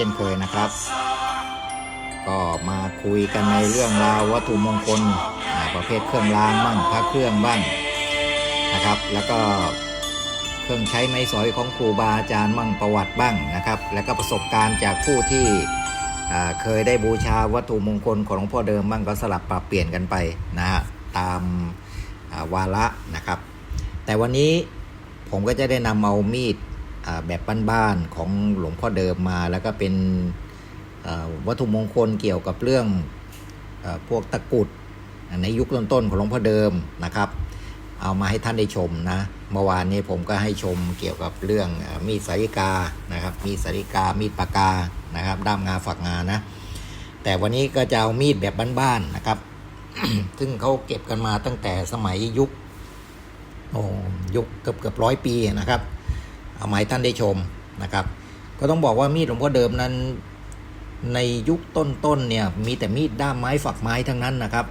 ช่นเคยนะครับ ก็มาคุยกันในเรื่องราววัตถุมงคลประเภทเครื่องรางบ้างพระเครื่องบ้างนะครับ แล้วก็เครื่องใช้ไม้สอยของครูบาอาจารย์บ้างประวัติบ้างนะครับ แล้วก็ประสบการณ์จากผู้ที่เคยได้บูชาวัตถุมงคลของหลวงพ่อเดิมบ้างก็สลับปรับเปลี่ยนกันไปนะฮะตามวาระนะครับ แต่วันนี้ผมก็จะได้นำเอามีด แบบบ้านๆของหลวงพ่อเดิมมา แล้วก็เป็นวัตถุมงคลเกี่ยวกับเรื่องอพวกตะกุดในยุคต้นๆของหลวงพ่อเดิมนะครับ เอามาให้ท่านได้ชมนะ เมื่อวานนี้ผมก็ให้ชมเกี่ยวกับเรื่องอมีดสาริกานะครับ มีดสาริกา มีดปากกานะครับ ด้ามงาฝักงานะ แต่วันนี้ก็จะเอามีดแบบบ้านๆนะครับ ซึ่งเขาเก็บกันมาตั้งแต่สมัยยุคโอ้ยุคเกือบเกือบร้อยปีนะครับ เอามาให้ท่านได้ชมนะครับ ก็ต้องบอกว่ามีดหลวงพ่อเดิมนั้น ในยุคต้นๆเนี่ยมีแต่มีดด้ามไม้ฝักไม้ทั้งนั้นนะครับ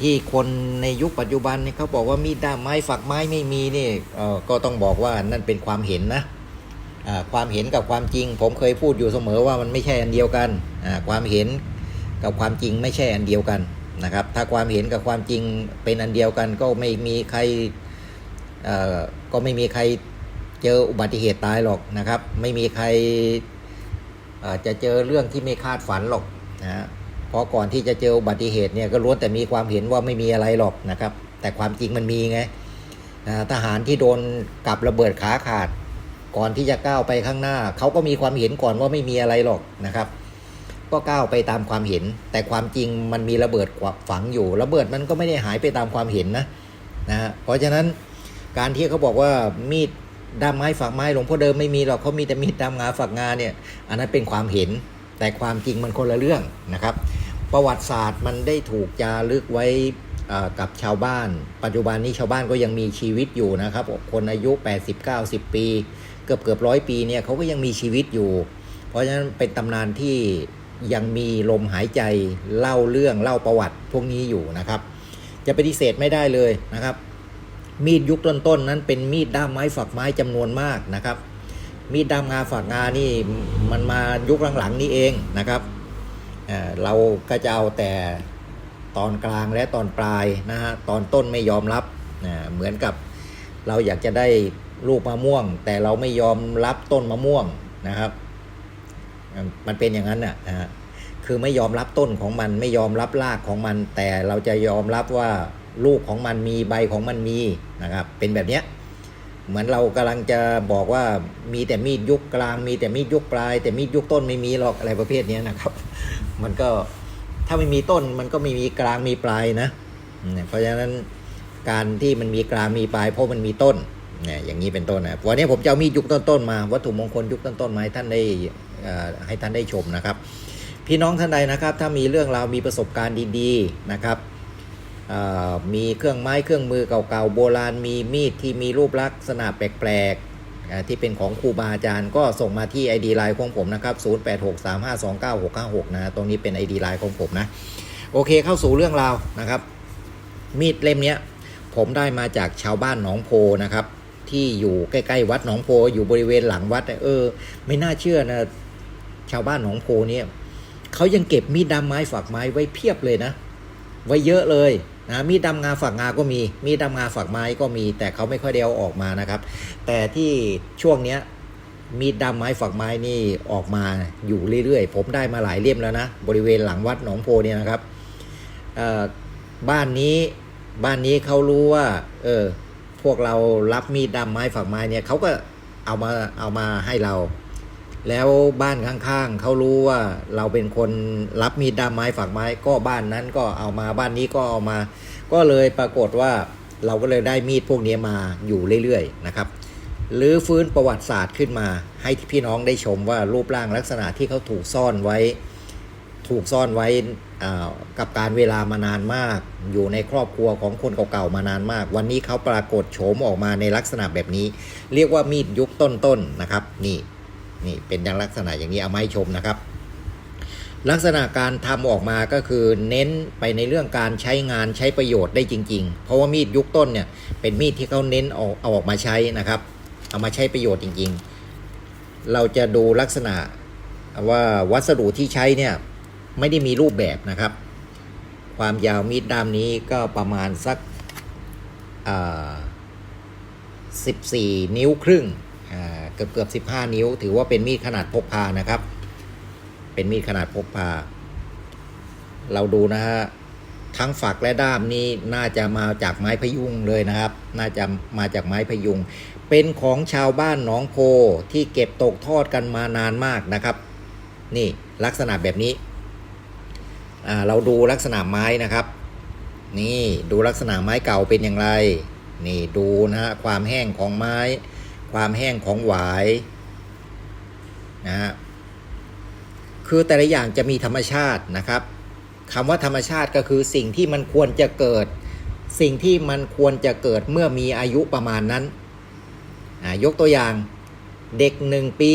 ที่คนในยุคปัจจุบันเนี่ยเขาบอกว่ามีดด้ามไม้ฝักไม้ไม่มีนี่ก็ต้องบอกว่านั่นเป็นความเห็นนะความเห็นกับความจริง ผมเคยพูดอยู่เสมอว่ามันไม่ใช่อันเดียวกันความเห็นกับความจริงไม่ใช่อันเดียวกันนะครับ ถ้าความเห็นกับความจริงเป็นอันเดียวกัน ก็ไม่มีใครก็ไม่มีใคร เจออุบัติเหตุตายหรอกนะครับ ไม่มีใครจะเจอเรื่องที่ไม่คาดฝันหรอกนะฮะเพราะก่อนที่จะเจออุบัติเหตุเนี่ยก็ล้วนแต่มีความเห็นว่าไม่มีอะไรหรอกนะครับ แต่ความจริงมันมีไงทหารที่โดนกับระเบิดขาขาด ก่อนที่จะก้าวไปข้างหน้า เขาก็มีความเห็นก่อนว่าไม่มีอะไรหรอกนะครับ ก็ก้าวไปตามความเห็น แต่ความจริงมันมีระเบิดฝังอยู่ ระเบิดมันก็ไม่ได้หายไปตามความเห็นนะนะฮะเพราะฉะนั้นการที่เขาบอกว่ามีด ด้ามไม้ฝักไม้หลวงพ่อเดิมไม่มีหรอกเขามีแต่มีดด้ามงาฝักงาเนี่ย อันนั้นเป็นความเห็น แต่ความจริงมันคนละเรื่องนะครับ ประวัติศาสตร์มันได้ถูกจารึกไว้กับชาวบ้าน ปัจจุบันนี้ชาวบ้านก็ยังมีชีวิตอยู่นะครับ คนอายุ 80 90 ปี เกือบเกือบร้อยปีเนี่ยเขาก็ยังมีชีวิตอยู่ เพราะฉะนั้นเป็นตำนานที่ยังมีลมหายใจเล่าเรื่องเล่าประวัติพวกนี้อยู่นะครับ จะปฏิเสธไม่ได้เลยนะครับ มีดยุคต้นๆนนั้นเป็นมีดด้ามไม้ฝักไม้จำนวนมากนะครับ มีดด้ามงาฝักงานี่มันมายุคหลังๆนี้เองนะครับเเราก็จะเอาแต่ตอนกลางและตอนปลายนะฮะตอนต้นไม่ยอมรับเหมือนกับเราอยากจะได้ลูกมะม่วง แต่เราไม่ยอมรับต้นมะม่วงนะครับ มันเป็นอย่างนั้นน่ะนะฮะคือไม่ยอมรับต้นของมันไม่ยอมรับรากของมัน แต่เราจะยอมรับว่า ลูกของมันมีใบของมันมีนะครับ เป็นแบบเนี้ยเหมือนเรากำลังจะบอกว่ามีแต่มีดยุคกลาง มีแต่มีดยุคปลาย แต่มีดยุคต้นไม่มีหรอกอะไรประเภทนี้นะครับ มันก็ถ้าไม่มีต้นมันก็ไม่มีกลางมีปลายนะเนี่ยเพราะฉะนั้นการที่มันมีกลางมีปลายเพราะมันมีต้นเนี่ยอย่างนี้เป็นต้นนะวันนี้ผมจะเอามีดยุคต้นๆมาวัตถุมงคลยุคต้นๆมาให้ท่านได้อ่อให้ท่านได้ชมนะครับ พี่น้องท่านใดนะครับ ถ้ามีเรื่องราวมีประสบการณ์ดีๆนะครับ มีเครื่องไม้เครื่องมือเก่าๆโบราณมีมีดที่มีรูปลักษณะแปลกๆที่เป็นของครูบาอาจารย์ก็ส่งมาที่ ID ไลน์ของผมนะครับ 0863529656 นะตรงนี้เป็น ID ไลน์ของผมนะ โอเคเข้าสู่เรื่องราวนะครับ มีดเล่มนี้ผมได้มาจากชาวบ้านหนองโพนะครับ ที่อยู่ใกล้ๆวัดหนองโพอยู่บริเวณหลังวัดเออ ไม่น่าเชื่อนะชาวบ้านหนองโพเนี่ยเขายังเก็บมีดดำไม้ฝักไม้ไว้เพียบเลยนะ ไว้เยอะเลย นะมีดดำงาฝักงาก็มี มีดดำงาฝักไม้ก็มี แต่เขาไม่ค่อยได้เอาออกมานะครับ แต่ที่ช่วงเนี้ยมีดดำไม้ฝักไม้นี่ออกมาอยู่เรื่อยๆ ผมได้มาหลายเล่มแล้วนะ บริเวณหลังวัดหนองโพเนี่ยนะครับบ้านนี้บ้านนี้เขารู้ว่า เออ พวกเรารับมีดดำไม้ฝักไม้เนี่ยเขาก็เอามาเอามาให้เรา แล้วบ้านข้างๆเขารู้ว่าเราเป็นคนรับมีดดามไม้ฝักไม้ก็บ้านนั้นก็เอามาบ้านนี้ก็เอามา ก็เลยปรากฏว่าเราก็เลยได้มีดพวกนี้มาอยู่เรื่อยๆนะครับหรือฟื้นประวัติศาสตร์ขึ้นมา ให้พี่น้องได้ชมว่ารูปร่างลักษณะที่เขาถูกซ่อนไว้ ถูกซ่อนไว้อ่ากับการเวลามานานมาก อยู่ในครอบครัวของคนเก่าๆมานานมาก วันนี้เขาปรากฏโฉมออกมาในลักษณะแบบนี้ เรียกว่ามีดยุคต้นๆนะครับนี่ นี่เป็นอย่างลักษณะอย่างนี้เอามาให้ชมนะครับ ลักษณะการทำออกมาก็คือเน้นไปในเรื่องการใช้งานใช้ประโยชน์ได้จริง ๆ เพราะว่ามีดยุคต้นเนี่ยเป็นมีดที่เขาเน้นเอาเอาออกมาใช้นะครับ เอามาใช้ประโยชน์จริง ๆ เราจะดูลักษณะว่าวัสดุที่ใช้เนี่ยไม่ได้มีรูปแบบนะครับ ความยาวมีดด้ามนี้ก็ประมาณสัก14 นิ้วครึ่ง เกือบเกือบ15นิ้ว ถือว่าเป็นมีดขนาดพกพานะครับ เป็นมีดขนาดพกพา เราดูนะฮะทั้งฝักและด้ามนี้น่าจะมาจากไม้พยุงเลยนะครับ น่าจะมาจากไม้พยุง เป็นของชาวบ้านหนองโพที่เก็บตกทอดกันมานานมากนะครับ นี่ลักษณะแบบนี้เราดูลักษณะไม้นะครับ นี่ดูลักษณะไม้เก่าเป็นอย่างไร นี่ดูนะฮะความแห้งของไม้ ความแห้งของหวายนะฮะคือแต่ละอย่างจะมีธรรมชาตินะครับคำว่าธรรมชาติก็คือสิ่งที่มันควรจะเกิด สิ่งที่มันควรจะเกิดเมื่อมีอายุประมาณนั้น ยกตัวอย่างเด็กหนึ่งปี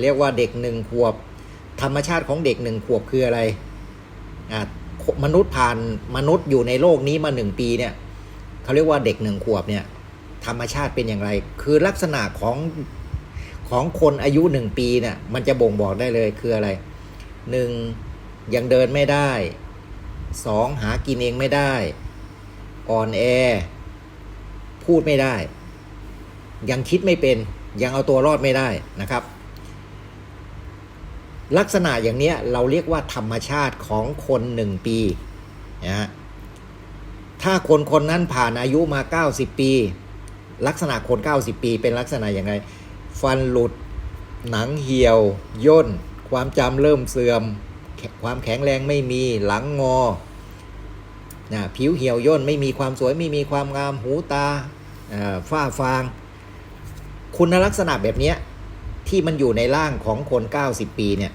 เรียกว่าเด็กหนึ่งขวบ ธรรมชาติของเด็กหนึ่งขวบคืออะไรอ่ามนุษย์ผ่านมนุษย์อยู่ในโลกนี้มาหนึ่งปีเนี่ยเขาเรียกว่าเด็กหนึ่งขวบเนี่ย ธรรมชาติเป็นอย่างไร คือลักษณะของของคนอายุหนึ่งปีเนี่ยมันจะบ่งบอกได้เลยคืออะไรหนึ่งยังเดินไม่ได้สองหากินเองไม่ได้ อ่อนแอ พูดไม่ได้ ยังคิดไม่เป็น ยังเอาตัวรอดไม่ได้นะครับ ลักษณะอย่างเนี้ยเราเรียกว่าธรรมชาติของคนหนึ่งปีนะฮะถ้าคนคนนั้นผ่านอายุมา 90 ปี ลักษณะคน 90 ปีเป็นลักษณะอย่างไร ฟันหลุด หนังเหี่ยว ย่น ความจำเริ่มเสื่อม ความแข็งแรงไม่มี หลังงอนะผิวเหี่ยวย่น ไม่มีความสวย ไม่มีความงาม หูตาอ่าฝ้าฟาง คุณลักษณะแบบนี้ที่มันอยู่ในร่างของคน 90 ปีเนี่ย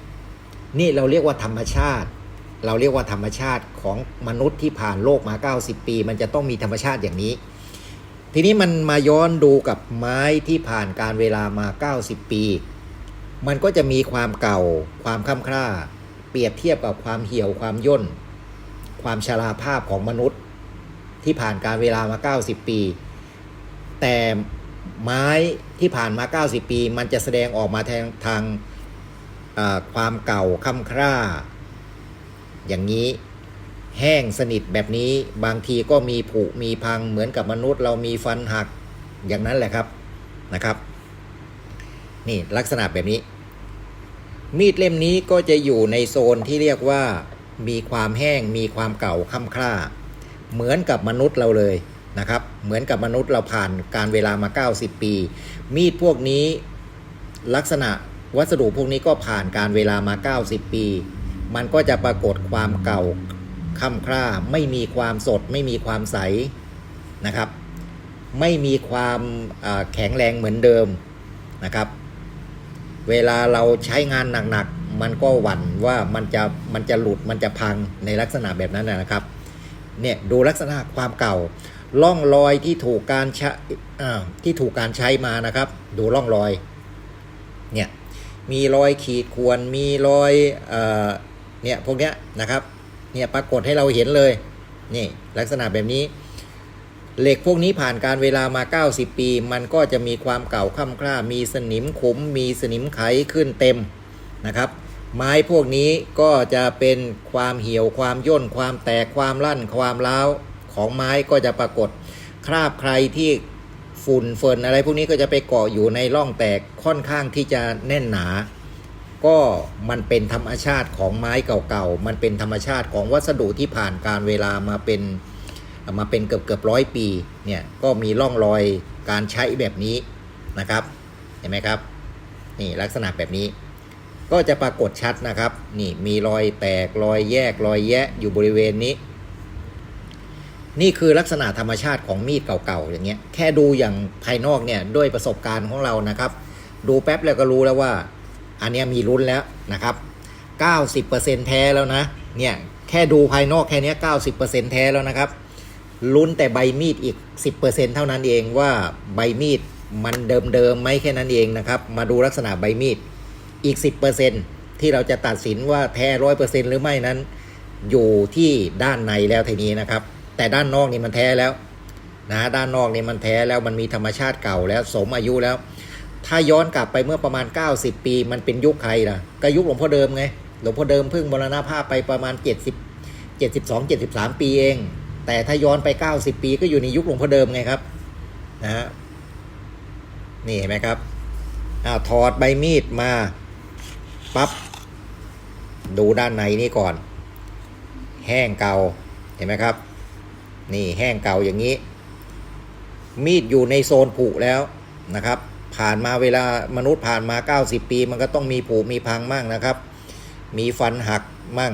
นี่เราเรียกว่าธรรมชาติ เราเรียกว่าธรรมชาติของมนุษย์ที่ผ่านโลกมา 90 ปี มันจะต้องมีธรรมชาติอย่างนี้ ทีนี้มันมาย้อนดูกับไม้ที่ผ่านการเวลามา 90 ปี มันก็จะมีความเก่า ความค่ำคร่า เปรียบเทียบกับความเหี่ยวความย่น ความชราภาพของมนุษย์ ที่ผ่านการเวลามา 90 ปี แต่ไม้ที่ผ่านมา 90 ปี มันจะแสดงออกมาทางทางความเก่าค่ำคร่า อย่างนี้ แห้งสนิทแบบนี้บางทีก็มีผุมีพังเหมือนกับมนุษย์เรามีฟันหักอย่างนั้นแหละครับนะครับ นี่ลักษณะแบบนี้ มีดเล่มนี้ก็จะอยู่ในโซนที่เรียกว่า มีความแห้งมีความเก่าค่ำคร่า เหมือนกับมนุษย์เราเลยนะครับ เหมือนกับมนุษย์เราผ่านการเวลามา 90 ปี มีดพวกนี้ลักษณะวัสดุพวกนี้ก็ผ่านการเวลามา 90 ปี มันก็จะปรากฏความเก่า ค่ำคร่า ไม่มีความสด ไม่มีความใสนะครับ ไม่มีความแข็งแรงเหมือนเดิมนะครับ เวลาเราใช้งานหนักๆ มันก็หวั่นว่ามันจะมันจะหลุดมันจะพังในลักษณะแบบนั้นนะครับเนี่ยดูลักษณะความเก่าร่องรอยที่ถูกการใช้ที่ถูกการใช้มานะครับ ดูร่องรอยเนี่ยมีรอยขีดข่วนมีรอยเอเนี่ยพวกเนี้ยนะครับ เนี่ยปรากฏให้เราเห็นเลย นี่ลักษณะแบบนี้ เหล็กพวกนี้ผ่านการเวลามา 90 ปี มันก็จะมีความเก่าค่ำคร่า มีสนิมขุมมีสนิมไขขึ้นเต็มนะครับ ไม้พวกนี้ก็จะเป็นความเหี่ยวความย่น ความแตกความลั่น ความร้าวของไม้ก็จะปรากฏ คราบใครที่ฝุ่นเฟินอะไรพวกนี้ก็จะไปเกาะอยู่ในร่องแตกค่อนข้างที่จะแน่นหนา ก็มันเป็นธรรมชาติของไม้เก่าๆ มันเป็นธรรมชาติของวัสดุที่ผ่านการเวลามาเป็นมาเป็นเกือบเกือบร้อยปีเนี่ยก็มีร่องรอยการใช้แบบนี้นะครับเห็นไหมครับนี่ลักษณะแบบนี้ ก็จะปรากฏชัดนะครับนี่มีรอยแตกรอยแยกรอยแยะอยู่บริเวณนี้ นี่คือลักษณะธรรมชาติของมีดเก่าๆอย่างเงี้ยแค่ดูอย่างภายนอกเนี่ยด้วยประสบการณ์ของเรานะครับ ดูแป๊บแล้วก็รู้แล้วว่า อันนี้มีลุ้นแล้วนะครับ 90%แท้แล้วนะ เนี่ยแค่ดูภายนอกแค่นี้90%แท้แล้วนะครับ ลุ้นแต่ใบมีดอีก 10%เท่านั้นเองว่าใบมีดมันเดิมๆไหมแค่นั้นเองนะครับ มาดูลักษณะใบมีดอีก 10%ที่เราจะตัดสินว่าแท้ร้อยเปอร์เซ็นหรือไม่นั้น อยู่ที่ด้านในแล้วทีนี้นะครับ แต่ด้านนอกนี่มันแท้แล้วนะด้านนอกนี่มันแท้แล้วมันมีธรรมชาติเก่าแล้วสมอายุแล้ว ถ้าย้อนกลับไปเมื่อประมาณ 90 ปี มันเป็นยุคใครล่ะก็ยุคหลวงพ่อเดิมไง หลวงพ่อเดิมเพิ่งมรณภาพไปประมาณ 70 72 73 ปีเอง แต่ถ้าย้อนไป 90 ปีก็อยู่ในยุคหลวงพ่อเดิมไงครับนะฮะนี่เห็นไหมครับอ้าวถอดใบมีดมาปั๊บดูด้านในนี่ก่อน แห้งเก่าเห็นไหมครับ นี่แห้งเก่าอย่างนี้ มีดอยู่ในโซนผุแล้วนะครับ ผ่านมาเวลามนุษย์ผ่านมา 90 ปี มันก็ต้องมีผุมีพังมั่งนะครับ มีฟันหักมั่ง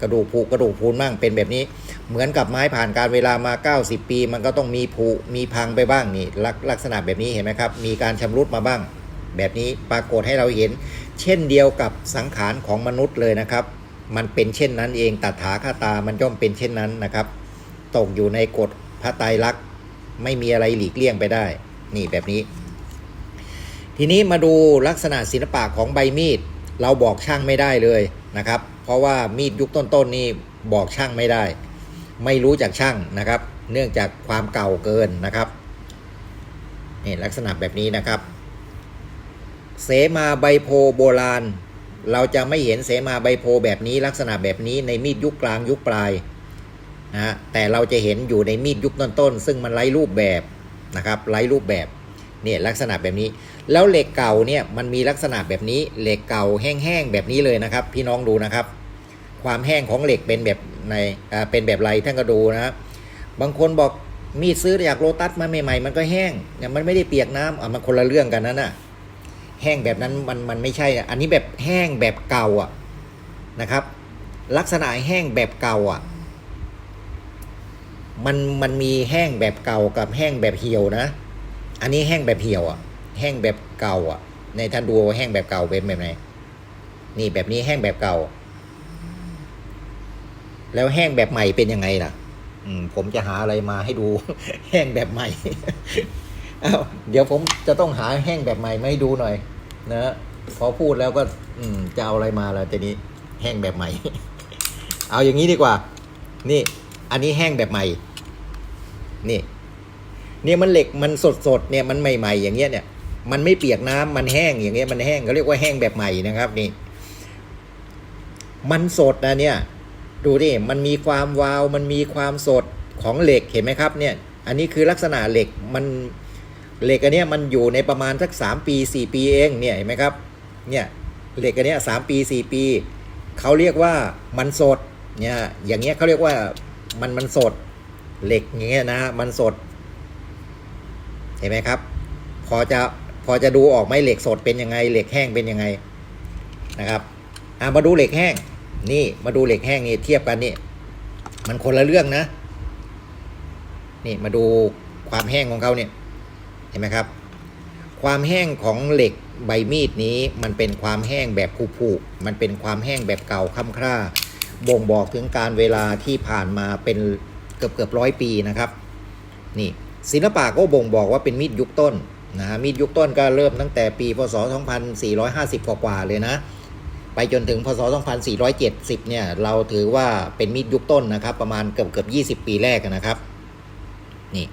กระดูกผุกระดูกพรุนมั่งเป็นแบบนี้ เหมือนกับไม้ผ่านการเวลามา 90 ปี มันก็ต้องมีผุมีพังไปบ้างนี่ลักลักษณะแบบนี้เห็นไหมครับ มีการชำรุดมาบ้าง แบบนี้ปรากฏให้เราเห็น เช่นเดียวกับสังขารของมนุษย์เลยนะครับ มันเป็นเช่นนั้นเองตถาคตามันย่อมเป็นเช่นนั้นนะครับตกอยู่ในกฎพระไตรลักษณ์ไม่มีอะไรหลีกเลี่ยงไปได้ นี่แบบนี้ ทีนี้มาดูลักษณะศิลปะของใบมีด เราบอกช่างไม่ได้เลยนะครับ เพราะว่ามีดยุคต้นๆนี่บอกช่างไม่ได้ ไม่รู้จักช่างนะครับ เนื่องจากความเก่าเกินนะครับนี่ลักษณะแบบนี้นะครับ เสมาใบโพโบราณ เราจะไม่เห็นเสมาใบโพแบบนี้ลักษณะแบบนี้ในมีดยุคกลางยุคปลายนะฮะแต่เราจะเห็นอยู่ในมีดยุคต้นๆซึ่งมันไร้รูปแบบนะครับไร้รูปแบบเนี่ยลักษณะแบบนี้ แล้วเหล็กเก่าเนี่ยมันมีลักษณะแบบนี้เหล็กเก่าแห้งๆแบบนี้เลยนะครับ พี่น้องดูนะครับ ความแห้งของเหล็กเป็นแบบในเป็นแบบไรท่านก็ดูนะครับ บางคนบอกมีดซื้อจากโลตัสมาใหม่ๆมันก็แห้งเนี่ยมันไม่ได้เปียกน้ำอะมันคนละเรื่องกันนั่นน่ะแห้งแบบนั้นมันมันไม่ใช่อันนี้แบบแห้งแบบเก่าอะนะครับ ลักษณะแห้งแบบเก่าอะมันมันมีแห้งแบบเก่ากับแห้งแบบเหี่ยวนะ อันนี้แห้งแบบเหี่ยวอะ แห้งแบบเก่าอะ ในท่านดูแห้งแบบเก่าเป็นแบบไหนนี่แบบนี้แห้งแบบเก่า แล้วแห้งแบบใหม่เป็นยังไงล่ะ อืม ผมจะหาอะไรมาให้ดู แห้งแบบใหม่อ้าวเดี๋ยวผมจะต้องหาแห้งแบบใหม่มาให้ดูหน่อยนะพอพูดแล้วก็ อืม จะเอาอะไรมาล่ะทีนี้ แห้งแบบใหม่ เอาอย่างนี้ดีกว่า นี่ อันนี้แห้งแบบใหม่ นี่เนี่ยมันเหล็กมันสดสดเนี่ยมันใหม่ ๆ อย่างเงี้ยเนี่ย มันไม่เปียกน้ำมันแห้งอย่างเงี้ยมันแห้งเขาเรียกว่าแห้งแบบใหม่นะครับนี่ มันสดนะเนี่ย ดูดิมันมีความวาว มันมีความสดของเหล็กเห็นไหมครับ เนี่ย อันนี้คือลักษณะเหล็กมันเหล็กอันเนี้ยมันอยู่ในประมาณสักสามปีสี่ปีเองเนี่ยเห็นไหมครับ เนี่ยเหล็กอันเนี้ยสามปีสี่ปีเขาเรียกว่ามันสดเนี่ยอย่างเงี้ยเขาเรียกว่ามันมันสดเหล็กอย่างเงี้ยนะมันสด เห็นไหมครับ พอจะ พอจะดูออกไหมเหล็กสดเป็นยังไง เหล็กแห้งเป็นยังไงนะครับอะมาดูเหล็กแห้ง นี่มาดูเหล็กแห้งนี่เทียบกันนี่มันคนละเรื่องนะ นี่มาดูความแห้งของเขาเนี่ยเห็นไหมครับ ความแห้งของเหล็กใบมีดนี้มันเป็นความแห้งแบบผุๆมันเป็นความแห้งแบบเก่าค่ำคร่า บ่งบอกถึงการเวลาที่ผ่านมาเป็นเกือบเกือบร้อยปีนะครับ นี่ศิลปะก็บ่งบอกว่าเป็นมีดยุคต้น นะฮะมีดยุคต้นก็เริ่มตั้งแต่ปีพศ 2450 กว่าๆเลยนะ ไปจนถึงพศ 2470 เนี่ย เราถือว่าเป็นมีดยุคต้นนะครับ ประมาณเกือบเกือบ20 ปีแรกนะครับ นี่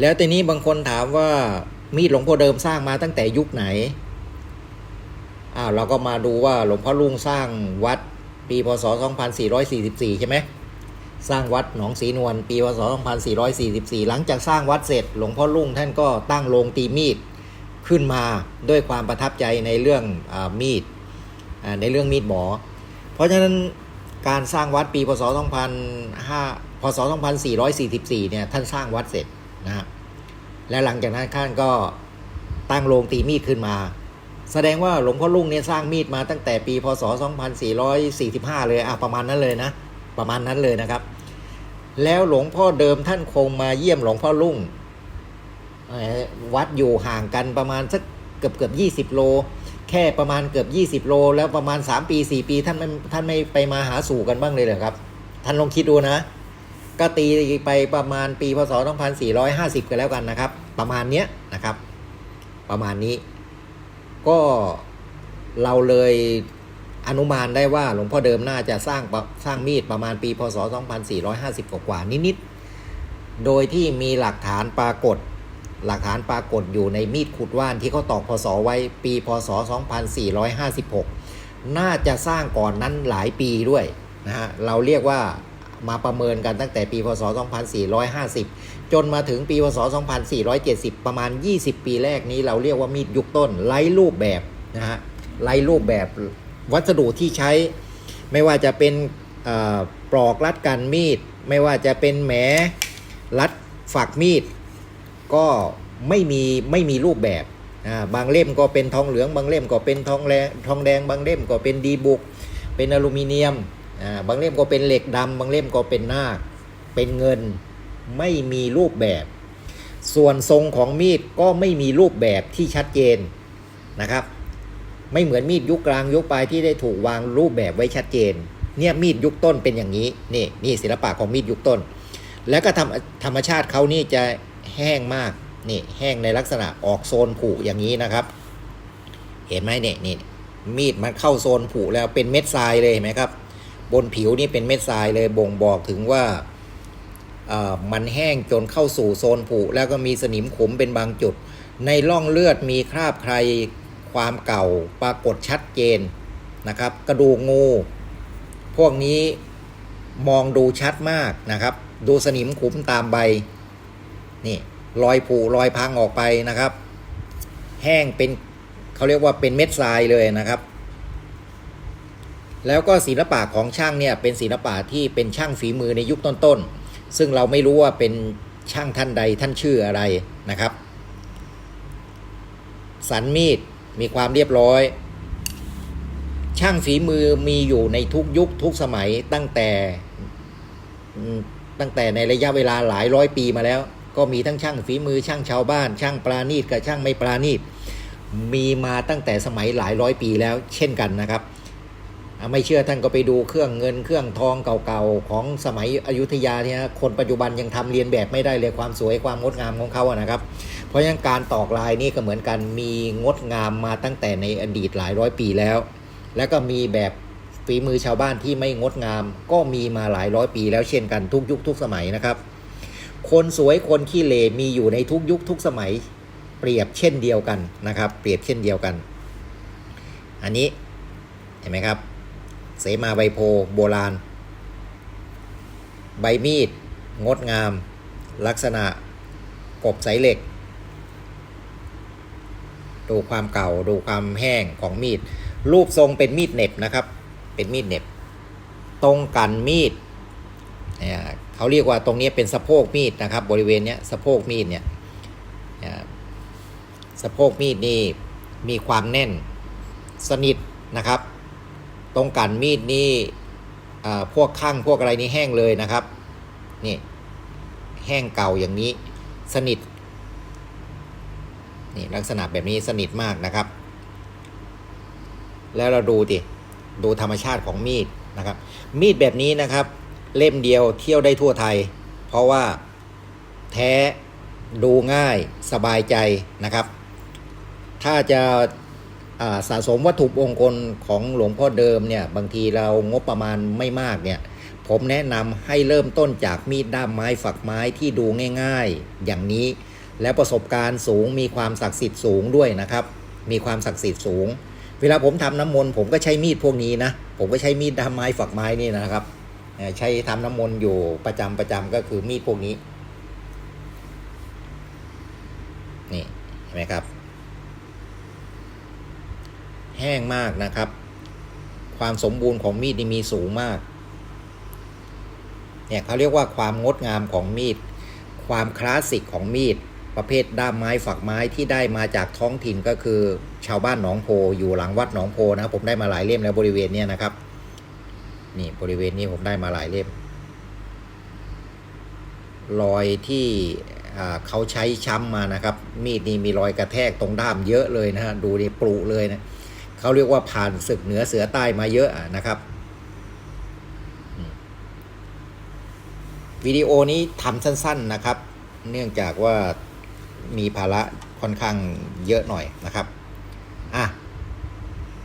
แล้วทีนี้บางคนถามว่ามีดหลวงพ่อเดิมสร้างมาตั้งแต่ยุคไหน อ้าวเราก็มาดูว่าหลวงพ่อลุงสร้างวัดปีพศ 2444 ใช่ไหม สร้างวัดหนองศรีนวลปีพศ 2444 หลังจากสร้างวัดเสร็จ หลวงพ่อลุงท่านก็ตั้งโรงตีมีดขึ้นมาด้วยความประทับใจในเรื่องอมีดในเรื่องมีดหมอ เพราะฉะนั้นการสร้างวัดปีพศ 2500 พศ 2444 เนี่ยท่านสร้างวัดเสร็จนะฮะและหลังจากนั้นท่านก็ตั้งโรงตีมีดขึ้นมา แสดงว่าหลวงพ่อลุงเนี่ยสร้างมีดมาตั้งแต่ปีพศ 2445 เลยอะประมาณนั้นเลยนะประมาณนั้นเลยนะครับ แล้วหลวงพ่อเดิมท่านคงมาเยี่ยมหลวงพ่อลุงเอ่อวัดอยู่ห่างกันประมาณสักเกือบเกือบยี่สิบโล แค่ประมาณเกือบยี่สิบโล แล้วประมาณสามปีสี่ปี ท่านไม่ท่านไม่ไปมาหาสู่กันบ้างเลยเหรอครับ ท่านลองคิดดูนะ ก็ตีไปประมาณปีพศ2450 กันแล้วกันนะครับ ประมาณเนี้ยนะครับ ประมาณนี้ ก็เราเลย อนุมานได้ว่าหลวงพ่อเดิมน่าจะสร้างปะสร้างมีดประมาณปีพศ 2450 กว่านิดๆ โดยที่มีหลักฐานปรากฏ หลักฐานปรากฏอยู่ในมีดขุดว่านที่เขาตอกพศไว้ปีพศ 2456 น่าจะสร้างก่อนนั้นหลายปีด้วยนะฮะ เราเรียกว่ามาประเมินกันตั้งแต่ปีพศ 2450 จนมาถึงปีพศ 2470 ประมาณ 20 ปีแรกนี้เราเรียกว่ามีดยุคต้นไร้รูปแบบนะฮะไร้รูปแบบ วัสดุที่ใช้ ไม่ว่าจะเป็นปลอกรัดกันมีด ไม่ว่าจะเป็นแหมรัดฝักมีด ก็ไม่มีไม่มีรูปแบบบางเล่มก็เป็นทองเหลือง บางเล่มก็เป็นทองแดงทองแดง บางเล่มก็เป็นดีบุก เป็นอลูมิเนียมบางเล่มก็เป็นเหล็กดำบางเล่มก็เป็นนาคเป็นเงินไม่มีรูปแบบ ส่วนทรงของมีดก็ไม่มีรูปแบบที่ชัดเจนนะครับ ไม่เหมือนมีดยุคกลางยุคปลายที่ได้ถูกวางรูปแบบไว้ชัดเจน เนี่ยมีดยุคต้นเป็นอย่างนี้นี่นี่ศิลปะของมีดยุคต้น แล้วก็ธรรมธรรมชาติเขานี่จะแห้งมากนี่แห้งในลักษณะออกโซนผุอย่างนี้นะครับ เห็นไหมเนี่ยนี่มีดมันเข้าโซนผุแล้วเป็นเม็ดทรายเลยเห็นไหมครับ บนผิวนี่เป็นเม็ดทรายเลยบ่งบอกถึงว่าเอ่อมันแห้งจนเข้าสู่โซนผุแล้วก็มีสนิมขมเป็นบางจุด ในร่องเลือดมีคราบใคร ความเก่าปรากฏชัดเจนนะครับ กระดูกงู พวกนี้มองดูชัดมากนะครับ ดูสนิมขุมตามใบนี่รอยผุรอยพังออกไปนะครับ แห้งเป็นเขาเรียกว่าเป็นเม็ดทรายเลยนะครับ แล้วก็ศิลปะของช่างเนี่ยเป็นศิลปะที่เป็นช่างฝีมือในยุคต้นๆ ซึ่งเราไม่รู้ว่าเป็นช่างท่านใดท่านชื่ออะไรนะครับ สันมีด มีความเรียบร้อย ช่างฝีมือมีอยู่ในทุกยุคทุกสมัยตั้งแต่ตั้งแต่ในระยะเวลาหลายร้อยปีมาแล้ว ก็มีทั้งช่างฝีมือช่างชาวบ้าน ช่างปราณีตกับช่างไม่ปราณีตมีมาตั้งแต่สมัยหลายร้อยปีแล้ว เช่นกันนะครับ ไม่เชื่อท่านก็ไปดูเครื่องเงินเครื่องทองเก่าๆของสมัยอยุธยาเนี่ยคนปัจจุบันยังทำเรียนแบบไม่ได้เลยความสวยความงดงามของเขาอะนะครับ เพราะฉะนั้นการตอกลายนี่ก็เหมือนกันมีงดงามมาตั้งแต่ในอดีตหลายร้อยปีแล้ว แล้วก็มีแบบฝีมือชาวบ้านที่ไม่งดงาม ก็มีมาหลายร้อยปีแล้วเช่นกันทุกยุคทุกสมัยนะครับ คนสวยคนขี้เหร่มีอยู่ในทุกยุคทุกสมัย เปรียบเช่นเดียวกันนะครับ เปรียบเช่นเดียวกัน อันนี้เห็นไหมครับ เสมาใบโพโบราณ ใบมีด งดงาม ลักษณะ กบสายเหล็ก ดูความเก่าดูความแห้งของมีด รูปทรงเป็นมีดเน็บนะครับ เป็นมีดเน็บ ตรงกันมีดเขาเรียกว่าตรงนี้เป็นสะโพกมีดนะครับ บริเวณนี้สะโพกมีดเนี่ยสะโพกมีดนี่มีความแน่นสนิทนะครับ ตรงกันมีดนี่พวกข้างพวกอะไรนี่แห้งเลยนะครับ นี่แห้งเก่าอย่างนี้สนิท นี่ลักษณะแบบนี้สนิทมากนะครับ แล้วเราดูดิดูธรรมชาติของมีดนะครับ มีดแบบนี้นะครับ เล่มเดียวเที่ยวได้ทั่วไทย เพราะว่าแท้ดูง่ายสบายใจนะครับ ถ้าจะ สะสมวัตถุมงคลของหลวงพ่อเดิมเนี่ยบางทีเรางบประมาณไม่มากเนี่ยผมแนะนำให้เริ่มต้นจากมีดด้ามไม้ฝักไม้ที่ดูง่าย ๆ อย่างนี้ แล้วประสบการณ์สูงมีความศักดิ์สิทธิ์สูงด้วยนะครับ มีความศักดิ์สิทธิ์สูง เวลาผมทำน้ำมนต์ผมก็ใช้มีดพวกนี้นะผมก็ใช้มีดด้ามไม้ฝักไม้นี่นะครับใช้ทำน้ำมนต์อยู่ประจำประจำก็คือมีดพวกนี้นี่เห็นไหมครับ แห้งมากนะครับ ความสมบูรณ์ของมีดนี่มีสูงมาก เนี่ยเขาเรียกว่าความงดงามของมีด ความคลาสสิกของมีด ประเภทด้ามไม้ฝักไม้ที่ได้มาจากท้องถิ่นก็คือ ชาวบ้านหนองโพอยู่หลังวัดหนองโพนะครับผมได้มาหลายเล่มแล้วบริเวณเนี้ยนะครับ นี่บริเวณนี้ผมได้มาหลายเล่ม รอยที่เขาใช้ช้ำมานะครับ มีดนี่มีรอยกระแทกตรงด้ามเยอะเลยนะฮะดูดิปรุเลยนะ เขาเรียกว่าผ่านศึกเหนือเสือใต้มาเยอะนะครับวิดีโอนี้ทำสั้น ๆนะครับ เนื่องจากว่ามีภาระค่อนข้างเยอะหน่อยนะครับอะ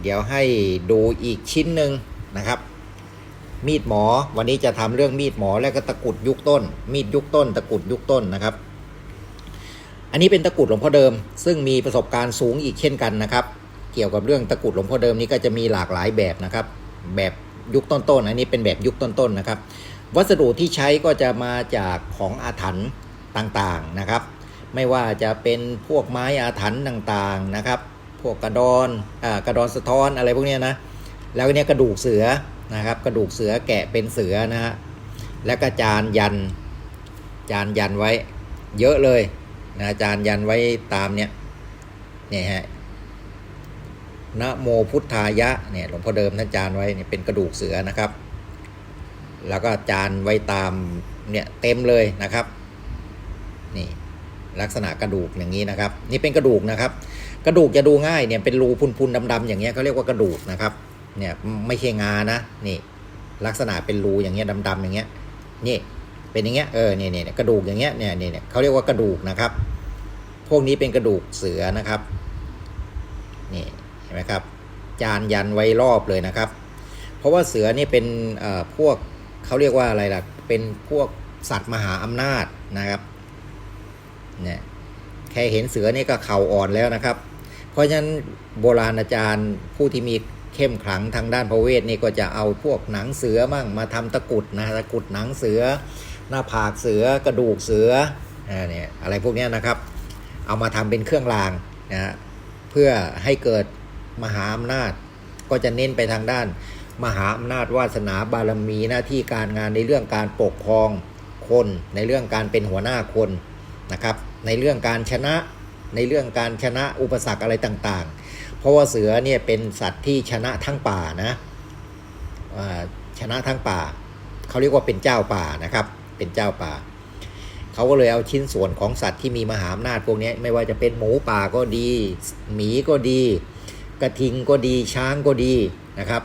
เดี๋ยวให้ดูอีกชิ้นหนึ่งนะครับ มีดหมอวันนี้จะทำเรื่องมีดหมอและก็ตะกุดยุคต้น มีดยุคต้น ตะกุดยุคต้นนะครับ อันนี้เป็นตะกุดหลวงพ่อเดิม ซึ่งมีประสบการณ์สูงอีกเช่นกันนะครับ เกี่ยวกับเรื่องตะกรุดหลวงพ่อเดิมนี้ก็จะมีหลากหลายแบบนะครับ แบบยุคต้นๆอันนี้เป็นแบบยุคต้นๆนะครับ วัสดุที่ใช้ก็จะมาจากของอาถรรพ์ต่างๆนะครับ ไม่ว่าจะเป็นพวกไม้อาถรรพ์ต่างๆนะครับ พวกกระดอนอ่ากระดอนสะท้อนอะไรพวกเนี้ยนะแล้วเนี่ยกระดูกเสือนะครับ กระดูกเสือแกะเป็นเสือนะฮะแล้วก็จานยันจานยันไว้เยอะเลยนะจานยันไว้ตามเนี่ยเนี่ยฮะ นะโมพุทธายะเนี่ยหลวงพ่อเดิมท่านจานไว้เนี่ยเป็นกระดูกเสือนะครับ แล้วก็จานไว้ตามเนี่ยเต็มเลยนะครับนี่ลักษณะกระดูกอย่างนี้นะครับ นี่เป็นกระดูกนะครับ กระดูกจะดูง่ายเนี่ยเป็นรูพุนๆดำๆอย่างเงี้ยเขาเรียกว่ากระดูกนะครับเนี่ยไม่ใช่งานะนี่ลักษณะเป็นรูอย่างเงี้ยดำๆอย่างเงี้ยนี่เป็นอย่างเงี้ยเออเนี่ยเนี่ยกระดูกอย่างเงี้ยเนี่ยเนี่ยเขาเรียกว่ากระดูกนะครับ พวกนี้เป็นกระดูกเสือนะครับนี่ เห็นไหมครับ จานยันไว้รอบเลยนะครับ เพราะว่าเสือนี่เป็นพวกเขาเรียกว่าอะไรล่ะ เป็นพวกสัตว์มหาอำนาจนะครับ เนี่ย แค่เห็นเสือนี่ก็เข่าอ่อนแล้วนะครับ เพราะฉะนั้นโบราณอาจารย์ผู้ที่มีเข้มขลังทางด้านพระเวทนี่ก็จะเอาพวกหนังเสือมั่งมาทำตะกุดนะตะกุดหนังเสือ หน้าผากเสือกระดูกเสือเนี่ยอะไรพวกนี้นะครับ เอามาทำเป็นเครื่องรางนะเพื่อให้เกิด มหาอำนาจ ก็จะเน้นไปทางด้าน มหาอำนาจวาสนาบารมีหน้าที่การงานในเรื่องการปกครองคนในเรื่องการเป็นหัวหน้าคนนะครับในเรื่องการชนะในเรื่องการชนะอุปสรรคอะไรต่างๆ เพราะว่าเสือเนี่ยเป็นสัตว์ที่ชนะทั้งป่านะชนะทั้งป่าเขาเรียกว่าเป็นเจ้าป่านะครับเป็นเจ้าป่าเขาก็เลยเอาชิ้นส่วนของสัตว์ที่มีมหาอำนาจพวกนี้ไม่ว่าจะเป็นหมูป่าก็ดี หมีก็ดี กระทิงก็ดีช้างก็ดีนะครับ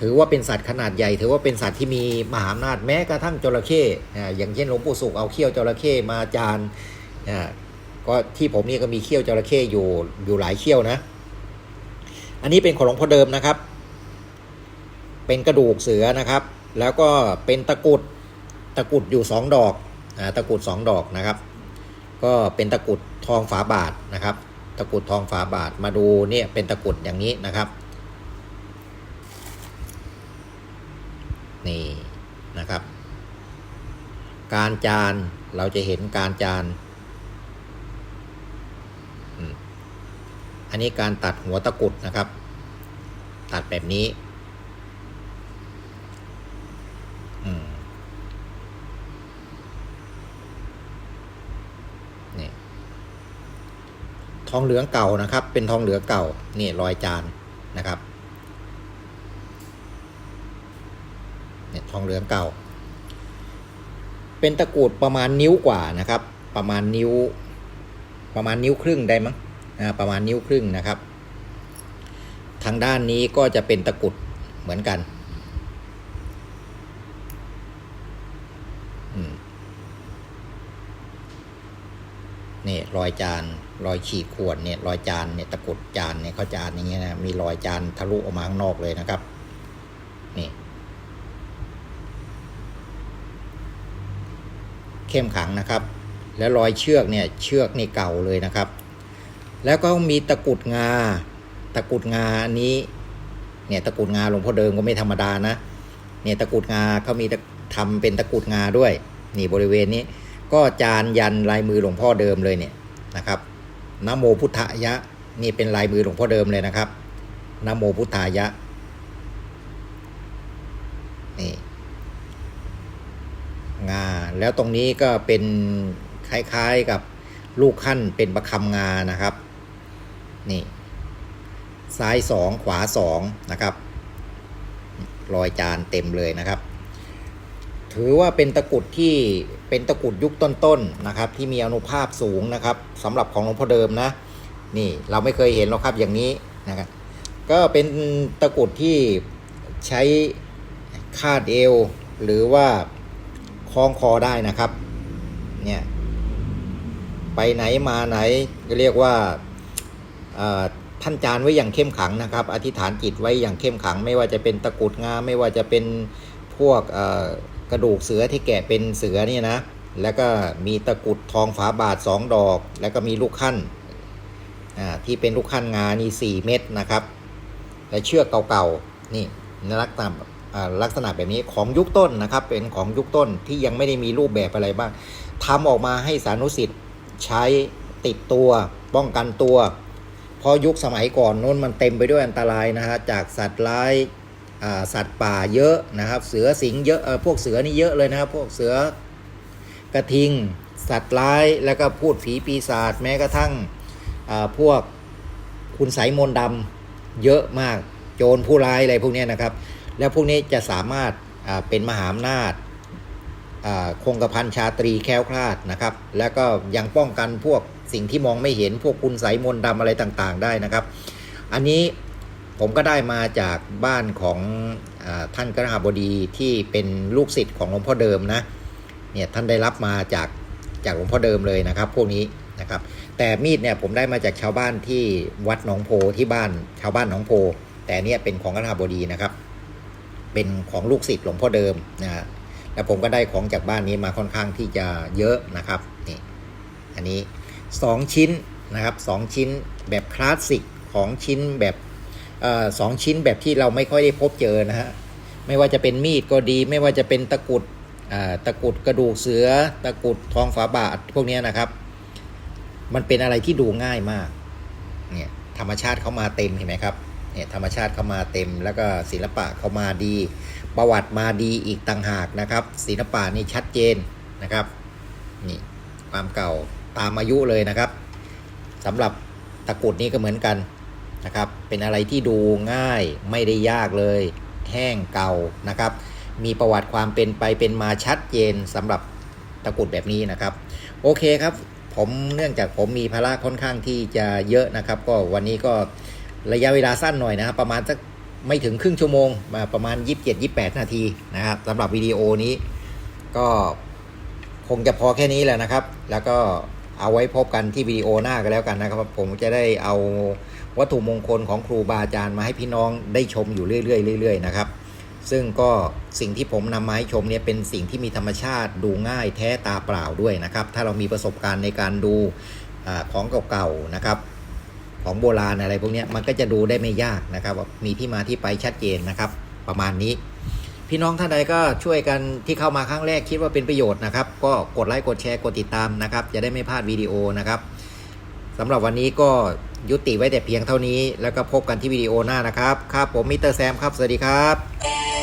ถือว่าเป็นสัตว์ขนาดใหญ่ ถือว่าเป็นสัตว์ที่มีมหาอำนาจแม้กระทั่งจระเข้อ่าอย่างเช่นหลวงปู่สุขเอาเขี้ยวจระเข้มาจานอ่าก็ที่ผมนี่ก็มีเขี้ยวจระเข้อยู่อยู่หลายเขี้ยวนะ อันนี้เป็นของหลวงพ่อเดิมนะครับ เป็นกระดูกเสือนะครับ แล้วก็เป็นตะกุดตะกุดอยู่สองดอกอ่าตะกุดสองดอกนะครับ ก็เป็นตะกุดทองฝาบาทนะครับ ตะกรุดทองฝาบาทมาดูเนี่ยเป็นตะกรุดอย่างนี้นะครับ นี่นะครับ การจานเราจะเห็นการจาน อันนี้การตัดหัวตะกรุดนะครับ ตัดแบบนี้ ทองเหลืองเก่านะครับ เป็นทองเหลืองเก่านี่รอยจานนะครับเนี่ยทองเหลืองเก่า เป็นตะกรุดประมาณนิ้วกว่านะครับ ประมาณนิ้ว ประมาณนิ้วครึ่งได้มั้งประมาณนิ้วครึ่งนะครับ ทางด้านนี้ก็จะเป็นตะกรุดเหมือนกัน เนี่ยรอยจานรอยขีดข่วนเนี่ยรอยจานเนี่ยตะกุดจานเนี่ยเขาจานอย่างเงี้ยนะมีรอยจานทะลุออกมาข้างนอกเลยนะครับนี่เข้มขังนะครับ แล้วรอยเชือกเนี่ยเชือกนี่เก่าเลยนะครับ แล้วก็มีตะกุดงา ตะกุดงาอันนี้เนี่ยตะกุดงาหลวงพ่อเดิมก็ไม่ธรรมดานะเนี่ยตะกุดงาเขามีตะทำเป็นตะกุดงาด้วย นี่บริเวณนี้ ก็จานยันลายมือหลวงพ่อเดิมเลยเนี่ยนะครับนโมพุทธายะนี่เป็นลายมือหลวงพ่อเดิมเลยนะครับนโมพุทธายะนี่งาแล้วตรงนี้ก็เป็นคล้ายๆกับลูกขั้นเป็นประคำงานะครับ นี่ ซ้ายสองขวาสองนะครับ รอยจานเต็มเลยนะครับ ถือว่าเป็นตะกรุดที่เป็นตะกรุดยุคต้นๆนะครับ ที่มีอนุภาพสูงนะครับสำหรับของหลวงพ่อเดิมนะ นี่เราไม่เคยเห็นหรอกครับอย่างนี้นะครับก็เป็นตะกรุดที่ใช้คาดเอว หรือว่าคล้องคอได้นะครับเนี่ยไปไหนมาไหนก็เรียกว่าท่านจานไว้อย่างเข้มขังนะครับ อธิษฐานจิตไว้อย่างเข้มขัง ไม่ว่าจะเป็นตะกรุดงาไม่ว่าจะเป็นพวกอ กระดูกเสือที่แกะเป็นเสือเนี่ยนะ แล้วก็มีตะกุดทองฝาบาทสองดอก แล้วก็มีลูกขั้นอ่าที่เป็นลูกขั้นงานี่สี่เม็ดนะครับ และเชือกเก่าๆนี่ลักษณะอ่าลักษณะแบบนี้ของยุคต้นนะครับ เป็นของยุคต้นที่ยังไม่ได้มีรูปแบบอะไรบ้างทำออกมาให้สานุสิทธิ์ใช้ติดตัวป้องกันตัวพราะยุคสมัยก่อนนู้นมันเต็มไปด้วยอันตรายนะฮะจากสัตว์ร้าย สัตว์ป่าเยอะนะครับ เสือสิงเยอะออพวกเสือนี่เยอะเลยนะครับ พวกเสือกระทิง สัตว์ร้ายแล้วก็พูดผีปีศาจแม้กระทั่งพวกคุณไสยมนต์ดำเยอะมากโจรผู้ร้ายอะไรพวกนี้นะครับ แล้วพวกนี้จะสามารถาเป็นมหาอำนาจคงกระพันชาตรีแค้วคลาดนะครับ แล้วก็ยังป้องกันพวกสิ่งที่มองไม่เห็นพวกคุณไสยมนต์ดำอะไรต่างๆ ได้นะครับ อันนี้ ผมก็ได้มาจากบ้านของอท่านกระหาบดีที่เป็นลูกศิษย์ของหลวงพ่อเดิมนะเนี่ยท่านได้รับมาจากจากหลวงพ่อเดิมเลยนะครับ พวกนี้นะครับ แต่มีดเนี่ยผมได้มาจากชาวบ้านที่วัดหนองโพที่บ้านชาวบ้านหนองโพ แต่เนี่ยเป็นของกระหาบดีนะครับ เป็นของลูกศิษย์หลวงพ่อเดิมนะฮะแล้วผมก็ได้ของจากบ้านนี้มาค่อนข้างที่จะเยอะนะครับนี่อันนี้ 2 ชิ้นนะครับสองชิ้นแบบคลาสสิกของชิ้นแบบ สองชิ้นแบบที่เราไม่ค่อยได้พบเจอนะฮะไม่ว่าจะเป็นมีดก็ดี ไม่ว่าจะเป็นตะกุดตะกุดกระดูกเสือ ตะกุดทองฝาบาทพวกนี้นะครับ มันเป็นอะไรที่ดูง่ายมากเนี่ยธรรมชาติเขามาเต็มเห็นไหมครับเนี่ยธรรมชาติเขามาเต็ม แล้วก็ศิลปะเขามาดี ประวัติมาดีอีกต่างหากนะครับ ศิลปะนี่ชัดเจนนะครับนี่ความเก่าตามอายุเลยนะครับสำหรับตะกุดนี่ก็เหมือนกัน นะครับ เป็นอะไรที่ดูง่ายไม่ได้ยากเลย แห้งเก่านะครับ มีประวัติความเป็นไปเป็นมาชัดเจนสำหรับตะกรุดแบบนี้นะครับ โอเคครับผมเนื่องจากผมมีภาระค่อนข้างที่จะเยอะนะครับ ก็วันนี้ก็ระยะเวลาสั้นหน่อยนะครับ ประมาณสักไม่ถึงครึ่งชั่วโมงมาประมาณ 27-28 นาทีนะครับสำหรับวิดีโอนี้ก็คงจะพอแค่นี้แหละนะครับ แล้วก็ เอาไว้พบกันที่วิดีโอหน้ากันแล้วกันนะครับ ผมจะได้เอาวัตถุมงคลของครูบาอาจารย์มาให้พี่น้องได้ชมอยู่เรื่อยๆเรื่อยๆนะครับ ซึ่งก็สิ่งที่ผมนำมาให้ชมเนี่ยเป็นสิ่งที่มีธรรมชาติดูง่ายแท้ตาเปล่าด้วยนะครับ ถ้าเรามีประสบการณ์ในการดูอของเก่าๆนะครับ ของโบราณอะไรพวกนี้มันก็จะดูได้ไม่ยากนะครับ มีที่มาที่ไปชัดเจนนะครับ ประมาณนี้ พี่น้องท่านใดก็ช่วยกันที่เข้ามาครั้งแรกคิดว่าเป็นประโยชน์นะครับ ก็กดไลค์กดแชร์กดติดตามนะครับ จะได้ไม่พลาดวิดีโอนะครับสำหรับวันนี้ก็ยุติไว้แต่เพียงเท่านี้ แล้วก็พบกันที่วิดีโอหน้านะครับ ครับผมมิสเตอร์แซมครับ สวัสดีครับ